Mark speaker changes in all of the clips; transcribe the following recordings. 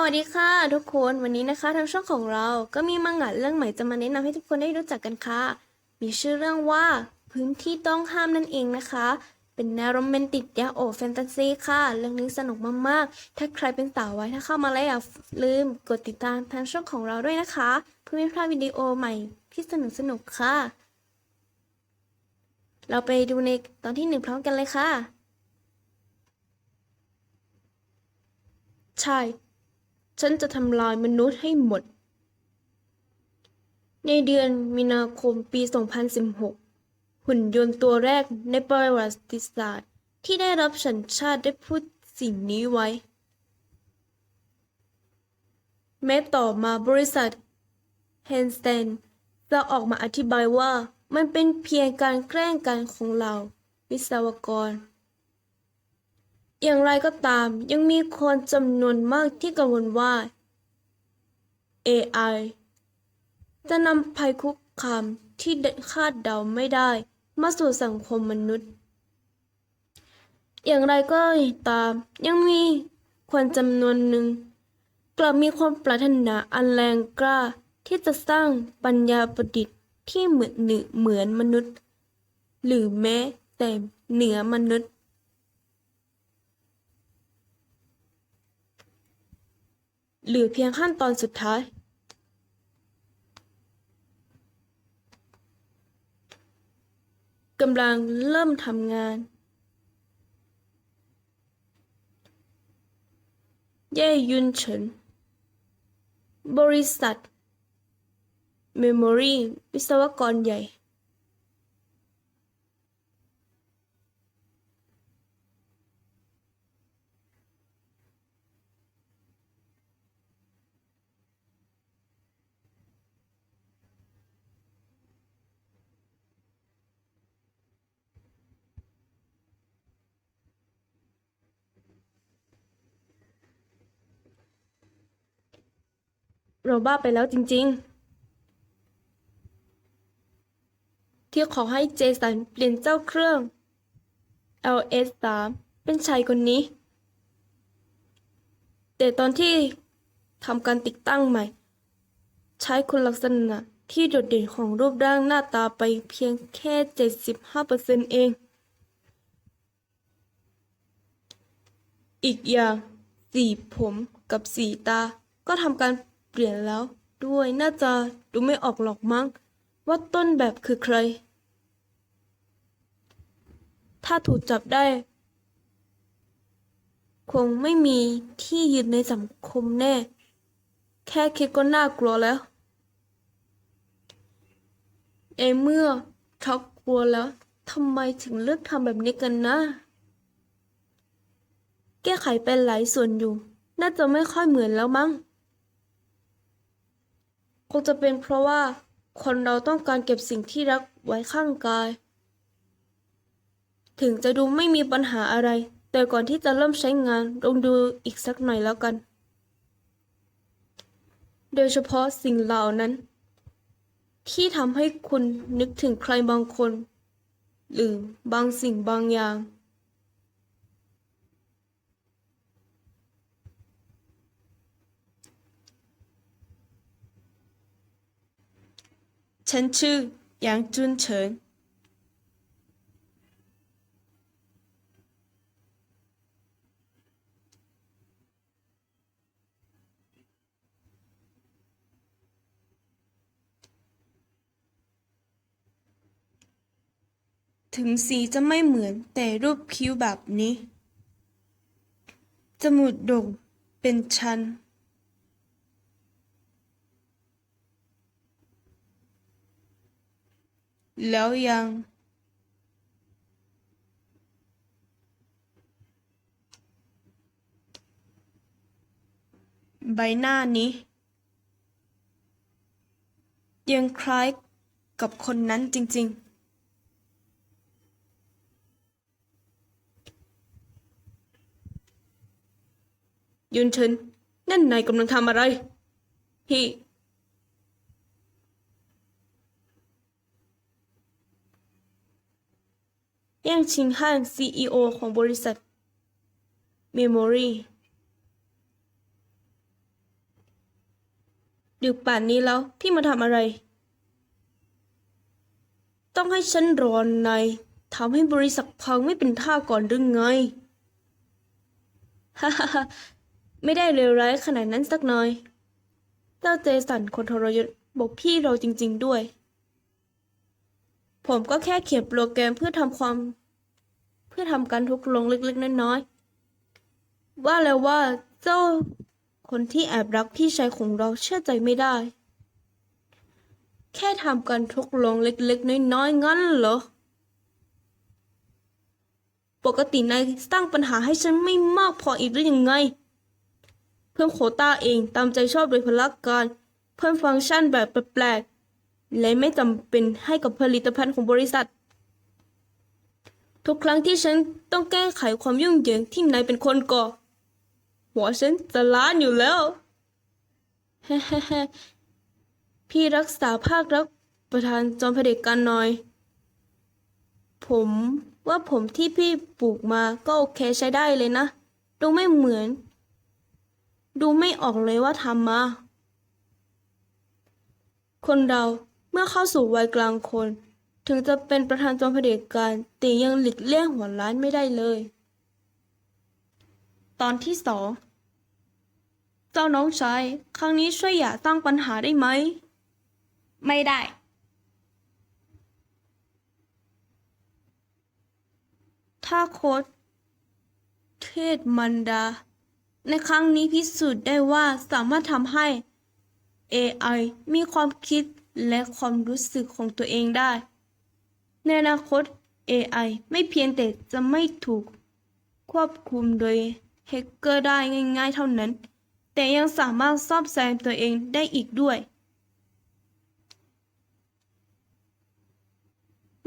Speaker 1: วัสดีค่ะ ทุกคนวันนี้นะคะทางช่องของเราก็มีมังงะเรื่องใหม่จะมาแนะนำให้ทุกคนได้รู้จักกันค่ะ มีชื่อเรื่องว่าพื้นที่ต้องห้ามนั่นเองนะคะ เป็นแนวโรแมนติกยาโอแฟนตาซีค่ะ เรื่องนี้สนุกมากๆ ถ้าใครเป็นสาวไว้ถ้าเข้ามาแล้วอย่าลืมกดติดตามทางช่องของเราด้วยนะคะ เพื่อไม่พลาดวิดีโอใหม่ที่สนุกสนุกค่ะ เราไปดูในตอนที่หนึ่งพร้อมกันเลยค่ะ ใช่ ฉันจะทำลายมนุษย์ให้หมด ในเดือนมีนาคมปี 2016 หุ่นยนต์ตัวแรกในประวัติศาสตร์ ที่ได้รับสัญชาติได้พูดสิ่งนี้ไว้ แม้ต่อมาบริษัทเฮนส t ตนจะออกมาอธิบายว่ามันเป็นเพียงการแกล้งกันของเรา วิศวกร อย่างไรก็ตามยังมีคนจำนวนมากที่กังวลว่า AI จะนำภัยคุกคามที่คาดเดาไม่ได้ มาสู่สังคมมนุษย์ อย่างไรก็ตามยังมีคนจำนวนหนึ่ง กลับมีความปรารถนาอันแรงกล้าที่จะสร้างปัญญาประดิษฐ์ที่เหมือนเหมือนมนุษย์ หรือแม้แต่เหนือมนุษย์ หลือเพียงขั้นตอนสุดท้าย กำลังเริ่มทำงาน เย่ยุนเฉิน บริษัท เมมโมรีวิศวกรใหญ่ เราบ้าไปแล้วจริง ๆ ที่ขอให้เจสันเปลี่ยนเจ้าเครื่อง LS3 เป็นชายคนนี้ แต่ตอนที่ทำการติดตั้งใหม่ ใช้คุณลักษณะที่โดดเด่นของรูปร่างหน้าตาไปเพียงแค่ 75%เอง อีกอย่าง สีผมกับสีตาก็ทำการ เปลี่ยนแล้วด้วยน่าจะดูไม่ออกหรอกมั้ง ว่าต้นแบบคือใคร ถ้าถูกจับได้ คงไม่มีที่ยืนในสังคมแน่ แค่คิดก็น่ากลัวแล้วเอเมื่อเขากลัวแล้วทำไมถึงเลือกทำแบบนี้กันนะ แก้ไขเป็นหลายส่วนอยู่ น่าจะไม่ค่อยเหมือนแล้วมั้ง คงจะเป็นเพราะว่าคนเราต้องการเก็บสิ่งที่รักไว้ข้างกาย ถึงจะดูไม่มีปัญหาอะไร แต่ก่อนที่จะเริ่มใช้งานลองดูอีกสักหน่อยแล้วกัน โดยเฉพาะสิ่งเหล่านั้น ที่ทำให้คุณนึกถึงใครบางคน หรือบางสิ่งบางอย่าง ฉันชื่อหยางจุนเฉิน ถึงสีจะไม่เหมือนแต่รูปคิ้วแบบนี้ จมูกโด่งเป็นชั้น แล้วยัง ใบหน้านี้ ยังคล้ายกับคนนั้นจริง ๆยุนเฉินนั่นนายกำลังทำอะไร พี่ เย่างชิงฮั่น CEO ของบริษัท Memory ดึกป่านนี้แล้ว พี่มาทำอะไร ต้องให้ฉันรอนในายทำให้บริษัทพังไม่เป็นท่าก่อนหรือไงฮ่าฮ่าฮ่าไม่ได้เลวร้ายขนาดนั้นสักหน่อยเจ้าเจสันคนทรยศบอกพี่เราจริง ๆ ด้วย ผมก็แค่เขียนโปรแกรมเพื่อทำความ เพื่อทำการทุกลงเล็กๆน้อยๆว่าแล้วว่าเจ้าคนที่แอบรักพี่ชายของเราเชื่อใจไม่ได้ แค่ทำการทุกลงเล็กๆน้อยๆงั้นเหรอ ปกตินายสร้างปัญหาให้ฉันไม่มากพออีกหรือยังไง เพิ่มโคต้าเองตามใจชอบโดยพลักการ เพิ่มฟังก์ชันแบบแปลก และไม่จำเป็นให้กับผลิตภัณฑ์ของบริษัท ทุกครั้งที่ฉันต้องแก้ไขความยุ่งเหยิงที่นายเป็นคนก่อ หัวฉันจะล้านอยู่แล้วเฮ้ๆพี่รักษาภาครักประธานจอมเผด็จการหน่อย ผมว่าผมที่พี่ปลูกมาก็โอเคใช้ได้เลยนะ ดูไม่เหมือน ดูไม่ออกเลยว่าทำมา คนเรา เมื่อเข้าสู่วัยกลางคน ถึงจะเป็นประธานจอมเผด็จการแต่ยังหลีกเลี่ยงหัวล้านไม่ได้เลย ตอนที่สองเจ้าน้องชายครั้งนี้ช่วยอย่าสร้างปัญหาได้ไหม ไม่ได้ ถ้าโคดเทศมันดา ในครั้งนี้พิสูจน์ได้ว่าสามารถทำให้ AI มีความคิด และความรู้สึกของตัวเองได้ ในอนาคต AI ไม่เพียงแต่จะไม่ถูก ควบคุมโดยแฮกเกอร์ได้ง่ายๆเท่านั้น แต่ยังสามารถซ่อมแซมตัวเองได้อีกด้วย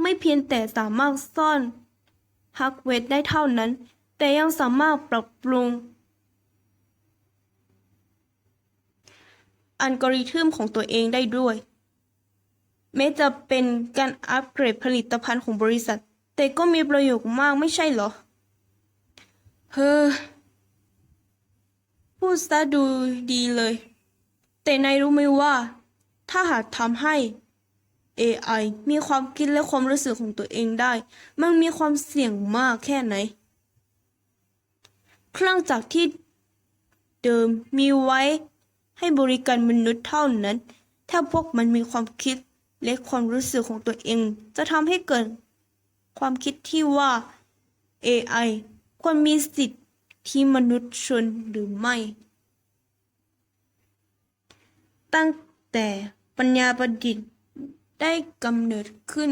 Speaker 1: ไม่เพียงแต่สามารถซ่อนฮักเวทได้เท่านั้น แต่ยังสามารถปรับปรุง อัลกอริทึมของตัวเองได้ด้วย แม้จะเป็นการอัปเกรดผลิตภัณฑ์ของบริษัท แต่ก็มีประโยชน์มากไม่ใช่เหรอ เฮ้อ พูดซะดูดีเลย แต่นายรู้ไหมว่า ถ้าหากทำให้ AI มีความคิดและความรู้สึกของตัวเองได้ มันมีความเสี่ยงมากแค่ไหน เครื่องจักรที่เดิมมีไว้ให้บริการมนุษย์เท่านั้น ถ้าพวกมันมีความคิด และความรู้สึกของตัวเอง จะทำให้เกิดความคิดที่ว่า AI ควรมีสิทธิ์ที่มนุษย์ชนหรือไม่ ตั้งแต่ปัญญาประดิษฐ์ได้กำเนิดขึ้น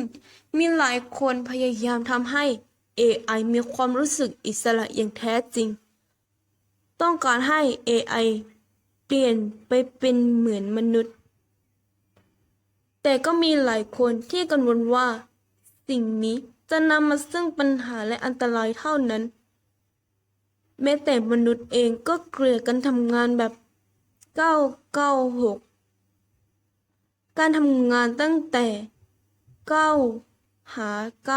Speaker 1: มีหลายคนพยายามทำให้ AI มีความรู้สึกอิสระอย่างแท้จริง ต้องการให้ AI เปลี่ยนไปเป็นเหมือนมนุษย์ แต่ก็มีหลายคนที่กังวลว่า สิ่งนี้จะนำมาซึ่งปัญหาและอันตรายเท่านั้น แม้แต่มนุษย์เองก็เกลียดกันทำงานแบบ 996 การทำงานตั้งแต่ 9 หา 9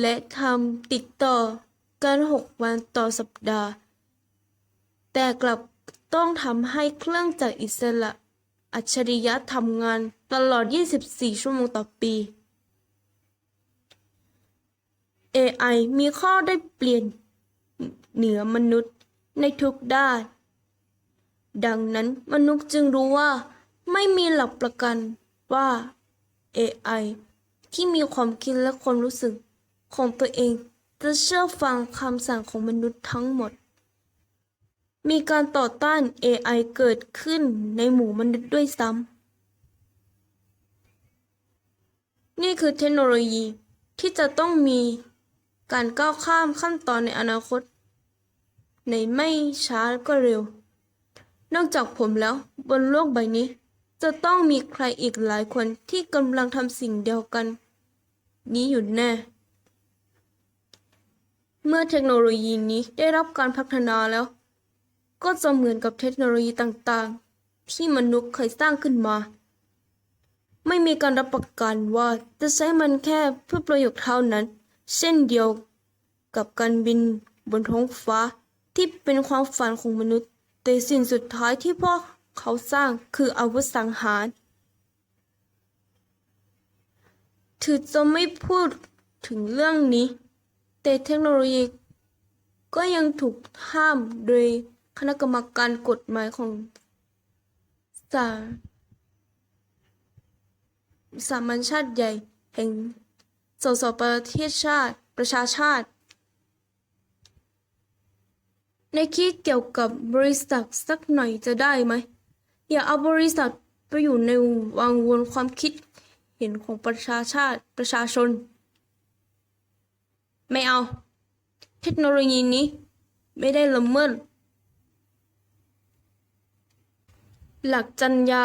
Speaker 1: และทำติดต่อกัน6วันต่อสัปดาห์ แต่กลับต้องทำให้เครื่องจักรอิสระ อัจฉริยะทำงานตลอด 24 ชั่วโมงต่อปี AI มีข้อได้เปลี่ยนเหนือมนุษย์ในทุกด้าน ดังนั้นมนุษย์จึงรู้ว่า ไม่มีหลักประกันว่า AI ที่มีความคิดและความรู้สึกของตัวเอง จะเชื่อฟังคำสั่งของมนุษย์ทั้งหมด มีการต่อต้าน AI เกิดขึ้นในหมู่มนุษย์ด้วยซ้ำ นี่คือเทคโนโลยีที่จะต้องมีการก้าวข้ามขั้นตอนในอนาคต ในไม่ช้าก็เร็ว นอกจากผมแล้วบนโลกใบนี้ จะต้องมีใครอีกหลายคนที่กำลังทำสิ่งเดียวกัน นี้อยู่แน่ เมื่อเทคโนโลยีนี้ได้รับการพัฒนาแล้ว ก็จะเหมือนกับเทคโนโลยีต่างๆ ที่มนุษย์เคยสร้างขึ้นมา ไม่มีการรับประกันว่าจะใช้มันแค่เพื่อประโยชน์เท่านั้น เช่นเดียวกับการบินบนท้องฟ้าที่เป็นความฝันของมนุษย์ แต่สิ่งสุดท้ายที่พวกเขาสร้างคืออาวุธสังหารถึงจะไม่พูดถึงเรื่องนี้ แต่เทคโนโลยีก็ยังถูกห้ามโดย คณะกรรมการกฎหมายของสาสามัญชาติใหญ่ แห่งสสประเทศชาติประชาชาติ ในคิดเกี่ยวกับบริษัทสักหน่อยจะได้ไหม อย่าเอาบริษัทไปอยู่ในวังวนความคิดเห็นของประชาชาติประชาชน ไม่เอา เทคโนโลยีนี้ไม่ได้ละเมิด หลักจรรยา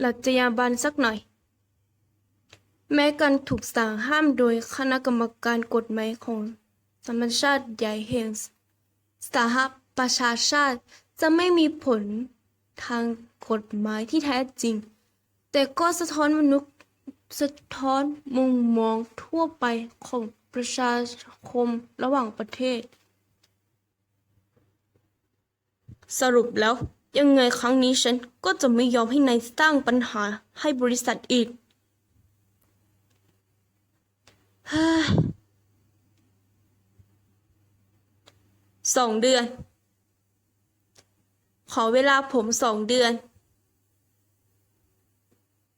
Speaker 1: หลักจรรยาบรรณสักหน่อย แม้การถูกสั่งห้ามโดยคณะกรรมการกฎหมายของสหประชาติใหญ่แห่งสหประชาชาติจะไม่มีผลทางกฎหมายที่แท้จริง แต่ก็สะท้อนมนุษย์สะท้อนมุมมองทั่วไปของประชาคมระหว่างประเทศ สรุปแล้ว ยังไงครั้งนี้ฉันก็จะไม่ยอมให้นายสร้างปัญหาให้บริษัทอีกสองเดือน ขอเวลาผมสองเดือน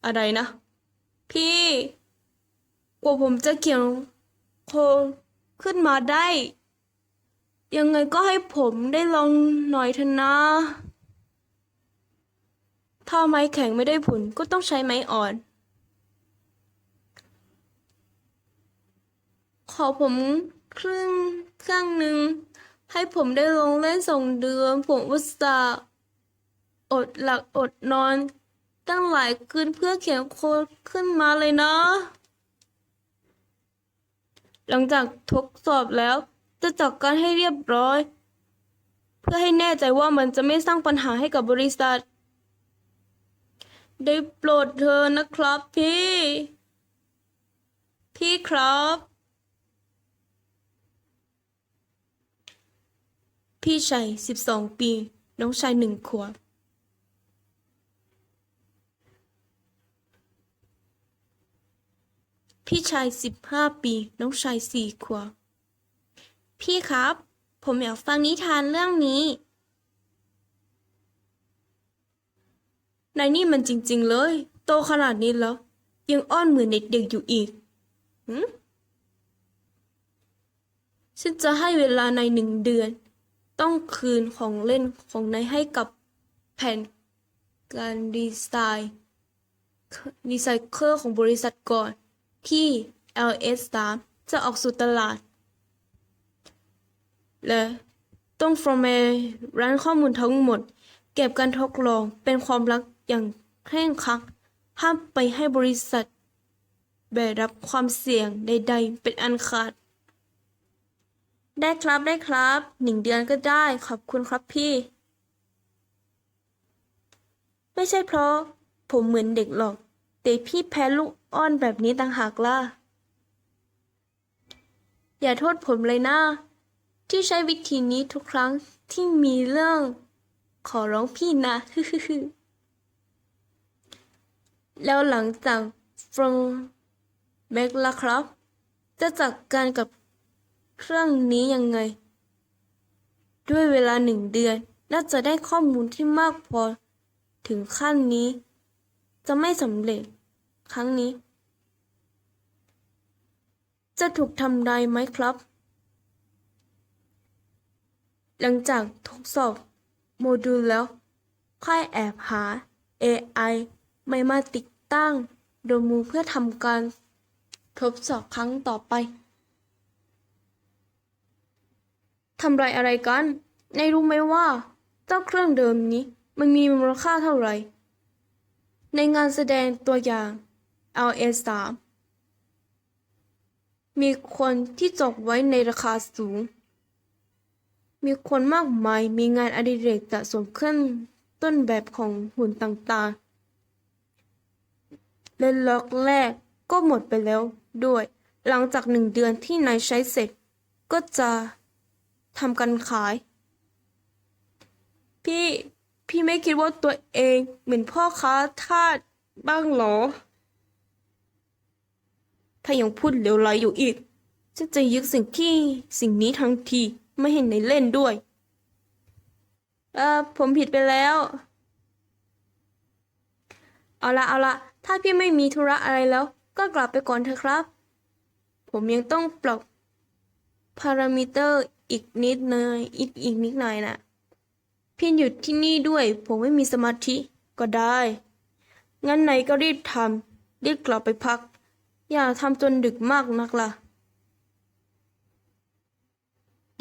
Speaker 1: อะไรนะ พี่กว่าผมจะเขียนโคขึ้นมาได้ ยังไงก็ให้ผมได้ลองหน่อยเถอะนะ ถ้าไม้แข็งไม่ได้ผลก็ต้องใช้ไม้อ่อน ขอผมครึ่งครื่องหนึ่ง ให้ผมได้ลงเล่นสองเดือน ผมอุตส่าห์อดหลับอดนอน ตั้งหลายคืนเพื่อเขียนโค้ดขึ้นมาเลยนะ หลังจากทดสอบแล้ว จะจัดการให้เรียบร้อย เพื่อให้แน่ใจว่ามันจะไม่สร้างปัญหาให้กับบริษัท ได้โปรดเธอนะครับพี่ พี่ครับ พี่ชายสิบสองปี น้องชายหนึ่งขวบพี่ชายสิบห้าปี น้องชายสี่ขวบ พี่ครับ ผมอยากฟังนิทานเรื่องนี้นายนี่มันจริง ๆ เลย โตขนาดนี้แล้ว ยังอ้อนเหมือนเด็กๆอยู่อีกหืมฉันจะให้เวลานายหนึ่งเดือน ต้องคืนของเล่นของนายให้กับแผนการดีไซน์ดีไซเคอร์ของบริษัทก่อน ที่ LS3 จะออกสู่ตลาด และต้องฟอร์แมร้านข้อมูลทั้งหมด เก็บการทดลองเป็นความลับอย่างเคร่งครัดห้ามไปให้บริษัทแบรับความเสี่ยงใด ๆ เป็นอันขาด ได้ครับได้ครับหนึ่งเดือนก็ได้ขอบคุณครับพี่ ไม่ใช่เพราะ ผมเหมือนเด็กหรอก แต่พี่แพ้ลูกอ้อนแบบนี้ต่างหากล่ะ อย่าโทษผมเลยนะ ที่ใช้วิธีนี้ทุกครั้งที่มีเรื่องขอร้องพี่นะแล้วหลังจากฟรงแม็กล่ะครับ จะจัดการกับเครื่องนี้ยังไง ด้วยเวลาหนึ่งเดือน น่าจะได้ข้อมูลที่มากพอถึงขั้นนี้ จะไม่สำเร็จครั้งนี้ จะถูกทำลายไหมครับ หลังจากทดสอบโมดูลแล้วค่อยแอบหา AI ไม่มาติดตั้งโดยมือเพื่อทำการทดสอบครั้งต่อไป ทำไรอะไรกัน ในรู้ไหมว่า เจ้าเครื่องเดิมนี้มันมีมูลค่าเท่าไหร่ ในงานแสดงตัวอย่าง LS3 มีคนที่จบไว้ในราคาสูง มีคนมากมายมีงานอดิเรกสะสมเครื่องต้นแบบของหุ่นต่างๆ และล็อกแรกก็หมดไปแล้วด้วย หลังจากหนึ่งเดือนที่นายใช้เสร็จ ก็จะทำการขาย พี่พี่ไม่คิดว่าตัวเองเหมือนพ่อค้าทาสบ้างหรอ ถ้ายังพูดเหลวไหลอยู่อีกฉันจะยึดสิ่งที่สิ่งนี้ทั้งที ไม่เห็นในเล่นด้วยเออผมผิดไปแล้ว เอาละเอาละถ้าพี่ไม่มีธุระอะไรแล้ว ก็กลับไปก่อนเถอะครับ ผมยังต้องปรับพารามิเตอร์อีกนิดหน่อยอีกอีกนิดหน่อยนะพี่หยุดที่นี่ด้วย ผมไม่มีสมาธิก็ได้ งั้นไหนก็รีบทำรีบกลับไปพัก อย่าทำจนดึกมากนักล่ะ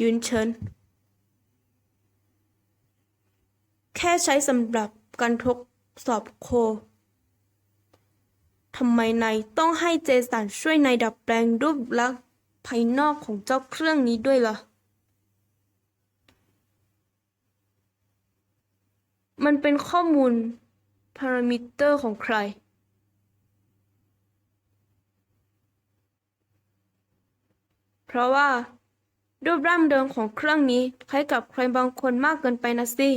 Speaker 1: ยืนเชิญ แค่ใช้สำหรับการทดสอบโค ทำไมนายต้องให้เจสันช่วยนายดับแปลงรูปลักษณ์ภายนอกของเจ้าเครื่องนี้ด้วยล่ะ มันเป็นข้อมูลพารามิเตอร์ของใคร เพราะว่า รูปร่างเดิมของเครื่องนี้คล้ายกับใครบางคนมากเกินไปนะสิ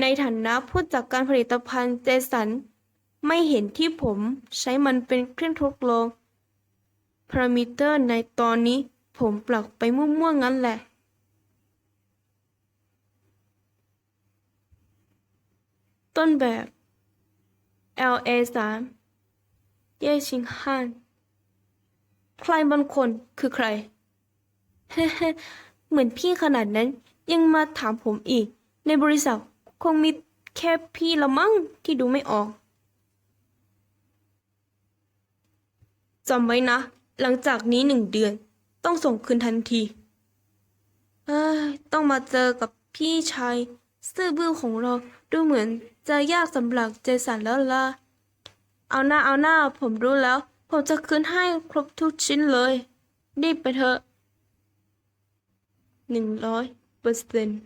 Speaker 1: ในฐานะผู้จัดการผลิตภัณฑ์เจสัน ไม่เห็นที่ผมใช้มันเป็นเครื่องทดลองพารามิเตอร์ในตอนนี้ผมปลักไปมั่วๆงั้นแหละ ต้นแบบ LA 3 เย่ชิงฮัน ใครบางคนคือใคร เหมือนพี่ขนาดนั้นยังมาถามผมอีก ในบริษัทคงมีแค่พี่ละมั้งที่ดูไม่ออกจำไว้นะ หลังจากนี้หนึ่งเดือน ต้องส่งคืนทันทีต้องมาเจอกับพี่ชายซื่อบื้อของเราดูเหมือนจะยากสำหรับเจสันแล้วล่ะ เอาหน้าเอาหน้าผมรู้แล้ว ผมจะคืนให้ครบทุกชิ้นเลย รีบไปเถอะหนึ่งร้อยเปอร์เซ็นต์